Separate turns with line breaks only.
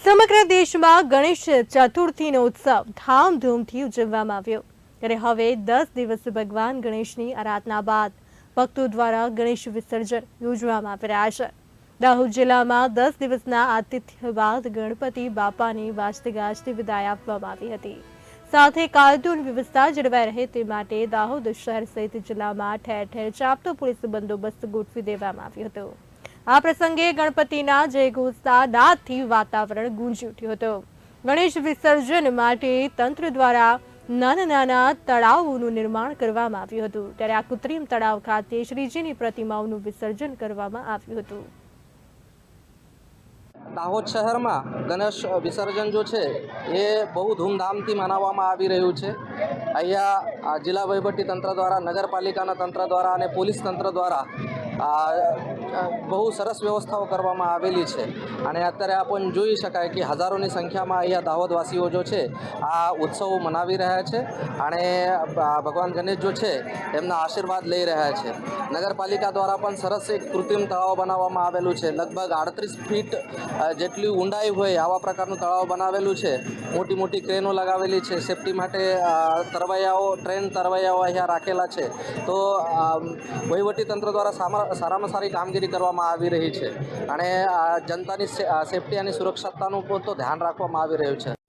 સમગ્ર દેશમાં ગણેશ ચતુર્થીનો ઉત્સવ ધામધૂમથી ઉજવવામાં આવ્યો. ત્યારે હવે દસ દિવસ ભગવાન ગણેશની આરાધના બાદ ભક્તો દ્વારા ગણેશ વિસર્જન યોજવામાં આવી રહ્યા છે. દાહોદ જિલ્લામાં દસ દિવસના આતિથ્ય બાદ ગણપતિ બાપાની વાજતે ગાજતે વિદાય આપવામાં આવી હતી. સાથે કાયદો અને વ્યવસ્થા જળવાઈ રહે તે માટે દાહોદ શહેર સહિત જિલ્લામાં ઠેર ઠેર ચાપતો પોલીસ બંદોબસ્ત ગોઠવી દેવામાં આવ્યો હતો. આ પ્રસંગે ગણપતિના જયઘોષતા નાદથી વાતાવરણ ગુંજી ઉઠ્યું હતું. ગણેશ વિસર્જન માટે તંત્ર દ્વારા નાના નાના તળાવોનું નિર્માણ કરવામાં આવ્યું હતું. ત્યારે આ કૃત્રિમ તળાવ ખાતે શ્રીજીની પ્રતિમાઓનું વિસર્જન કરવામાં આવ્યું હતું.
દાહોદ શહેરમાં ગણેશ વિસર્જન જો છે, એ બહુ ધૂમધામથી મનાવવામાં આવી રહ્યું છે. અહીંયા જિલ્લા તંત્ર દ્વારા, નગરપાલિકાના તંત્ર દ્વારા અને પોલીસ તંત્ર દ્વારા બહુ સરસ વ્યવસ્થાઓ કરવામાં આવેલી છે. અને અત્યારે આપણ જોઈ શકાય કે હજારોની સંખ્યામાં અહીંયા દાહોદવાસીઓ જો છે, આ ઉત્સવો મનાવી રહ્યા છે અને ભગવાન ગણેશ જો છે, એમના આશીર્વાદ લઈ રહ્યા છે. નગરપાલિકા દ્વારા પણ સરસ એક કૃત્રિમ તળાવ બનાવવામાં આવેલું છે. લગભગ આડત્રીસ ફીટ જેટલી ઊંડાઈ હોય આવા પ્રકારનું તળાવ બનાવેલું છે. મોટી મોટી ક્રેનો લગાવેલી છે. સેફટી માટે તરવૈયાઓ, ટ્રેન તરવૈયાઓ અહીંયા રાખેલા છે. તો વહીવટી તંત્ર દ્વારા સારામાં સારી કામગીરી કરવામાં આવી રહી છે. અને જનતાની સેફટી અને સુરક્ષાતાનું પણ તો ધ્યાન રાખવામાં આવી રહ્યું છે.